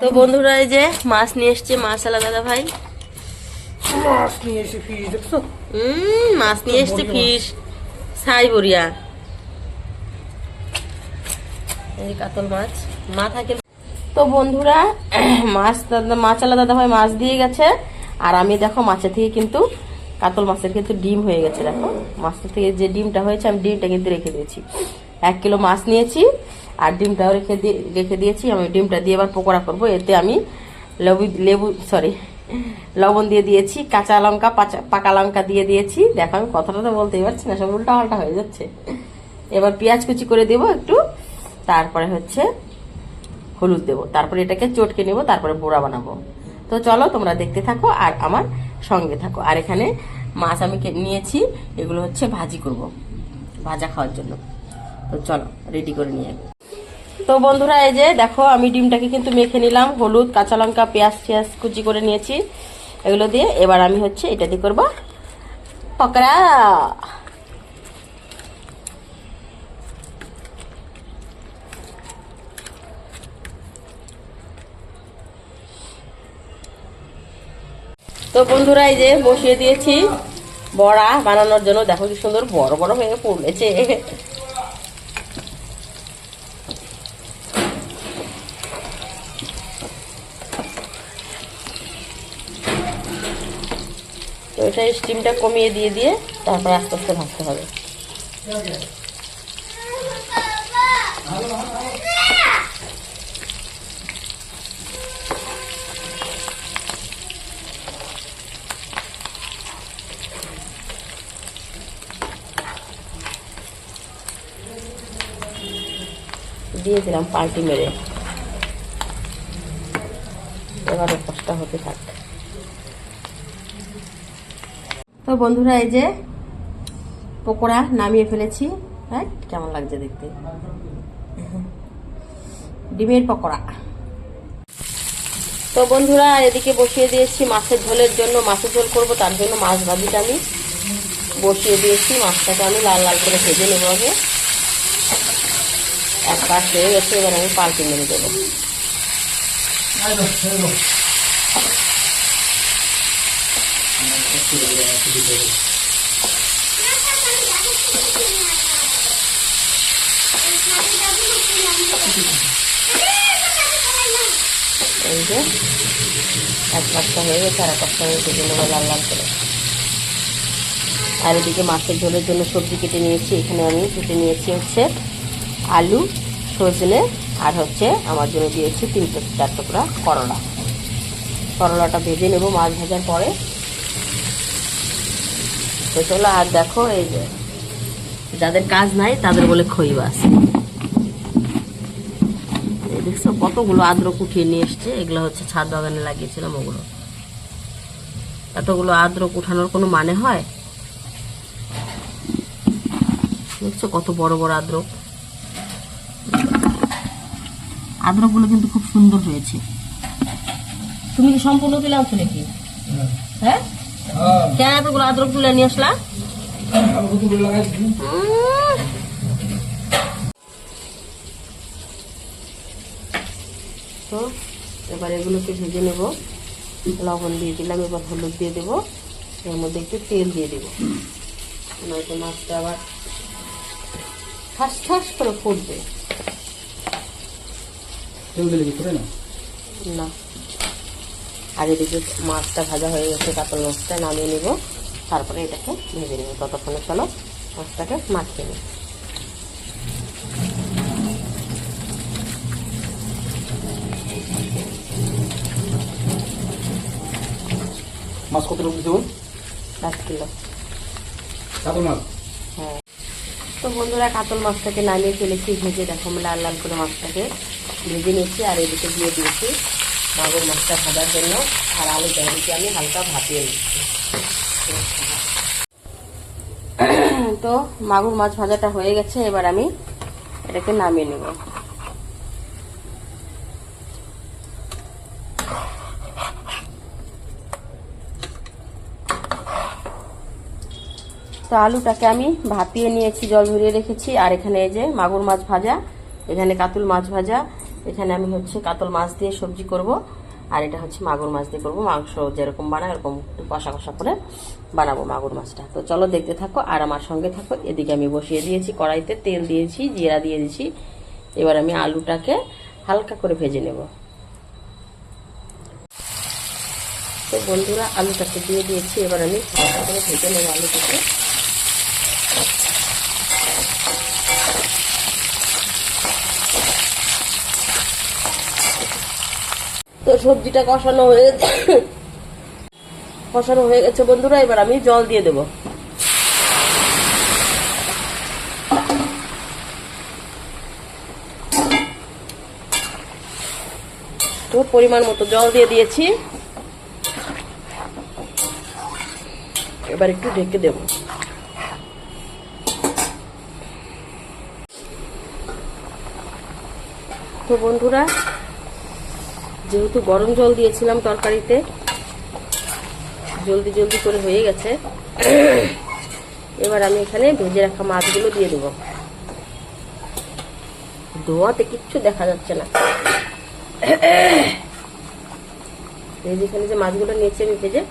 তো বন্ধুরা এই যে মাছ নিয়ে এসছে মাছ আলা দাদা ভাই। মাছ নিয়ে এসে ফিস দেখছ? উম, মাছ নিয়ে এসছে ফিশ ছাই বড়িয়া। এই কাতল মাছ মাথা কিন্তু তো বন্ধুরা মাছ দাদা মাছ আলা দাদা ভাই মাছ দিয়ে গেছে। আর আমি দেখো মাছের থেকে কিন্তু কাতল মাছের কিন্তু ডিম হয়ে গেছে দেখো। মাছের থেকে যে ডিমটা হয়েছে আমি ডিমটা কিন্তু রেখে দিয়েছি। এক কিলো মাছ নিয়েছি আর ডিমটাও রেখে দিয়ে, রেখে দিয়েছি। আমি ডিমটা দিয়ে এবার পকোড়া করব। এতে আমি লেবু লেবু সরি লবণ দিয়ে দিয়েছি, কাঁচা লঙ্কা পাকা লঙ্কা দিয়ে দিয়েছি। দেখো আমি কথাটা তো বলতেই পারছি না, সব উল্টা পাল্টা হয়ে যাচ্ছে। এবার পেঁয়াজ কুচি করে দেবো একটু, তারপরে হচ্ছে হলুদ দেবো। তারপরে এটাকে চটকে নেব, তারপরে বোড়া বানাবো। তো চলো তোমরা দেখতে থাকো আর আমার সঙ্গে থাকো। আর এখানে মাছ আমি নিয়েছি, এগুলো হচ্ছে ভাজি করব, ভাজা খাওয়ার জন্য। তো চলো রেডি করে নিয়ে। তো বন্ধুরা, এই যে দেখো, আমি ডিমটাকে কিন্তু মেখে নিলাম। হলুদ, কাঁচা লঙ্কা, পেঁয়াজ টিয়াজ কুচি করে নিয়েছি। এগুলো দিয়ে এবার আমি হচ্ছে এটা দিয়ে করব পকড়া। তো বন্ধুরা, এই যে বসিয়ে দিয়েছি। বড়া বানানোর জন্য দেখো কি সুন্দর বড় বড় হয়ে পড়েছে। এটা স্টিমটা কমিয়ে দিয়ে দিয়ে তারপর আস্তে আস্তে ভাজতে হবে। দিয়ে দিলাম পাল্টি মেরে। এবারে কষ্ট হতে থাক। তো বন্ধুরা, এই যে পকোড়া নামিয়ে ফেলেছি। হ্যাঁ কেমন লাগছে দেখতে? ডিমের পকোড়া। তো বন্ধুরা, এদিকে বসিয়ে দিয়েছি মাছের ঝোলের জন্য। মাছের ঝোল করব, তার জন্য মাছ ভাজিটা আমি বসিয়ে দিয়েছি। মাছটাকে আমি লাল লাল করে ভেজে নেব আগে। এক পাশ হয়ে গেছে, এবার আমি পাল্টে মেরে দেবো এই যে এক পাশটা হয়ে গেছে আর এক লাল করে। আর এদিকে মাছের ঝোলের জন্য সবজি কেটে নিয়েছি, এখানে আমি কেটে নিয়েছি হচ্ছে আলু সজনে আর হচ্ছে আমার জন্য দিয়েছি তিন টুক- চার টুকরা করলা করলাটা ভেজে নেব মাছ ভাজার পরে। তো চলো আর দেখো এই যে যাদের কাজ নাই তাদের বলে খইবাস এই দেখছ কতগুলো আদ্রক উঠিয়ে নিয়ে এসছে এগুলো হচ্ছে ছাদ বাগানে লাগিয়েছিলাম ওগুলো। এতগুলো আদ্রক উঠানোর কোনো মানে হয়? দেখছ কত বড় বড় আদ্রক আদ্রকগুলো কিন্তু খুব সুন্দর হয়েছে। তুমি কি সম্পূর্ণ তুলে আনছো নাকি? হ্যাঁ? কেন এতগুলো আদ্রক তুলে নিয়ে আসলা? তো এবার এগুলোকে ভেজে নেব। লবণ দিয়ে দিলাম এবার হলুদ দিয়ে দেবো। এর মধ্যে একটু তেল দিয়ে দেবো। নয়তো মাছটা আবার ঠাস ঠাস করে ফুটবে। না। এদিকে মাছটা ভাজা হয়ে গেছে কাতল মাছটা নামিয়ে নেব। তারপরে এটাকে ভেজে নেব। ততক্ষণে চলো মাছটাকে মাখিয়ে নেব মাছ কত রকম দেবো পাঁচ কিলো। কাতল মাছ? হ্যাঁ। তো বন্ধুরা কাতল মাছটাকে নামিয়ে ফেলেছি। ভেজে দেখো লাল লাল করে মাছটাকে ভেজে নিয়েছি আর এদিকে দিয়ে দিয়েছি মাগুর মাছটা ভাজার জন্য আর আলু এদিকে আমি হালকা ভাপিয়ে নিচ্ছি। তো মাগুর মাছ ভাজাটা হয়ে গেছে, এবার আমি এটাকে নামিয়ে নেব। তো আলুটাকে আমি ভাপিয়ে নিয়েছি, জল ঝরিয়ে রেখেছি, আর এখানে এই যে মাগুর মাছ ভাজা, এখানে কাতুল মাছ ভাজা এখানে আমি হচ্ছে কাতল মাছ দিয়ে সবজি করব, আর এটা হচ্ছে মাগুর মাছ দিয়ে করব। মাংস যেরকম বানায় এরকম একটু কষা কষা করে বানাবো মাগুর মাছটা। তো চলো দেখতে থাকো আর আমার সঙ্গে থাকো। এদিকে আমি বসিয়ে দিয়েছি কড়াইতে তেল দিয়েছি, জিরা দিয়ে দিয়েছি। এবার আমি আলুটাকে হালকা করে ভেজে নেব। তো বন্ধুরা, আলুটাকে দিয়ে দিয়েছি। এবার আমি হালকা করে ভেজে নেব আলুটাকে। তো সবজিটা কষানো হয়ে কষানো হয়ে গেছে বন্ধুরা, এবার আমি জল দিয়ে দেব। তো পরিমাণ মতো জল দিয়ে দিয়েছি। এবার একটু ঢেকে দেব। তো বন্ধুরা যেহেতু গরম জল দিয়েছিলাম তরকারিতে, জলদি জলদি করে হয়ে গেছে। এবার আমি এখানে ভেজে রাখা মাছগুলো দিয়ে দেবো। ধোয়াতে কিচ্ছু দেখা যাচ্ছে না। এই যেখানে যে মাছগুলো নিয়েছি আমি ভেজে,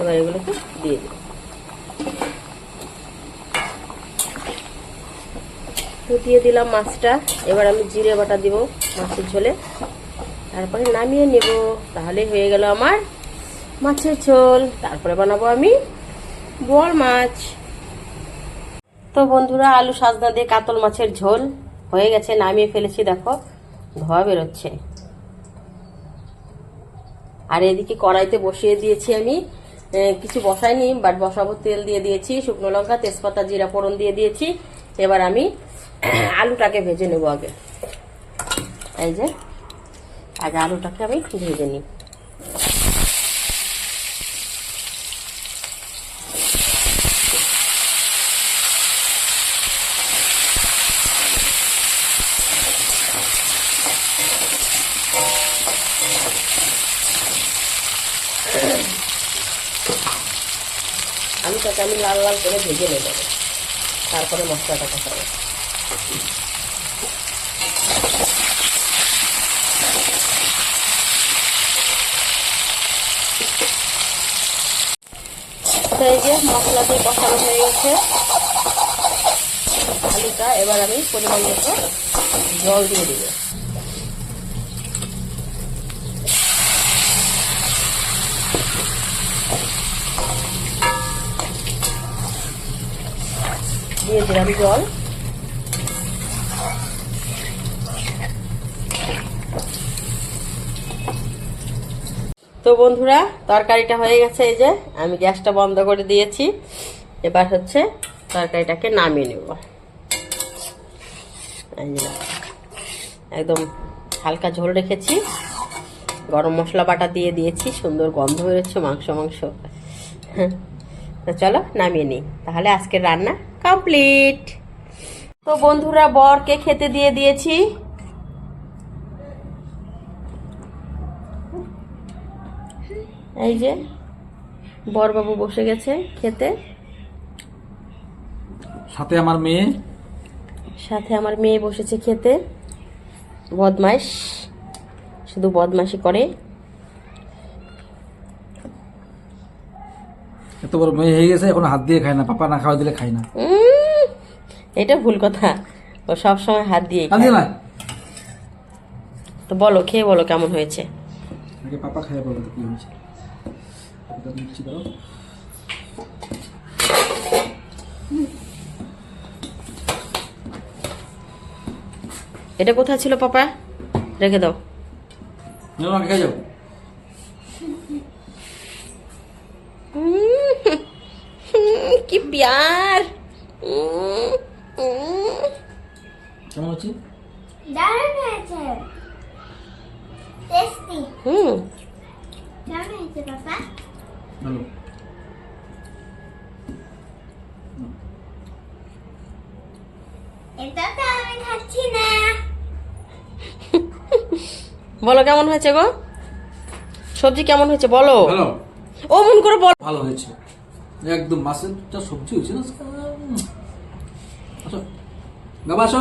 এবার এগুলোকে দিয়ে দেবো। দিয়ে দিলাম মাছটা। এবার আমি জিরে বাটা দিব মাছের ঝোলে। তারপরে নামিয়ে নেব। তাহলে হয়ে গেল আমার মাছের ঝোল। তারপরে বানাবো আমি বল মাছ। তো বন্ধুরা, আলু সাজনা দিয়ে কাতল মাছের ঝোল হয়ে গেছে, নামিয়ে ফেলেছি, দেখো, ধোয়া বেরোচ্ছে। আর এদিকে কড়াইতে বসিয়ে দিয়েছি আমি কিছু বসাইনি, বাট বসাবো, তেল দিয়ে দিয়েছি, শুকনো লঙ্কা, তেজপাতা, জিরা, ফোড়ন দিয়ে দিয়েছি। এবার আমি আলুটাকে ভেজে নেব আগে। এই যে আগে আলুটাকে আমি ভেজে নিই। আলুটাকে আমি লাল লাল করে ভেজে নেব। তারপরে মশলাটা কষাবো তো এই যে কষানো হয়ে গেছে। আলুটা এবার আমি পরিমাণ মতো জল দিয়ে দিব। দিয়ে দিলাম জল। তো বন্ধুরা, তরকারিটা হয়ে গেছে এই যে, আমি গ্যাসটা বন্ধ করে দিয়েছি। এবার হচ্ছে তরকারিটাকে নামিয়ে নেব। একদম হালকা ঝোল রেখেছি। গরম মশলা বাটা দিয়ে দিয়েছি, সুন্দর গন্ধ বেরোচ্ছে, মাংস মাংস। তো চলো নামিয়ে নিই। তাহলে আজকের রান্না কমপ্লিট। তো বন্ধুরা, বরকে খেতে দিয়ে দিয়েছি। এই যে বরবাবু বসে গেছে খেতে। সাথে আমার মেয়ে? সাথে আমার মেয়ে বসেছে খেতে। বদমাইশ। শুধু বদমাইশি করে। এত বড় মেয়ে হয়ে গেছে এখন হাত দিয়ে খায় না পাপা না খাওয়া দিলে খায় না। এটা ভুল কথা। ও সব সময় হাত দিয়ে দিয়ে না তো বলো খেয়ে বলো কেমন হয়েছে? আগে পাপা খাইয়ে বলো কি হয়েছে। এটা কোথায় ছিল পাপা? রেখে দাও। যাও। কি প্যার। উম, উম। কেমন হচ্ছে দারুণ হয়েছে। টেস্টি। হুম। কেমন হয়েছে পাপা? ভালো। এটা তো আমি খাচ্ছি না। বলো কেমন হয়েছে গো? সবজি কেমন হয়েছে বলো। ও মন করে বলো। ভালো হয়েছে। একদম মাছের দুটা সবজি হয়েছে না? আচ্ছা, আসো।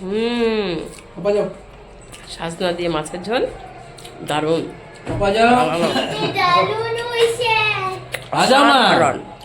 হুম। বাবা যাও। সাজনা দিয়ে মাছের ঝোল। দারুণ। দারুণ।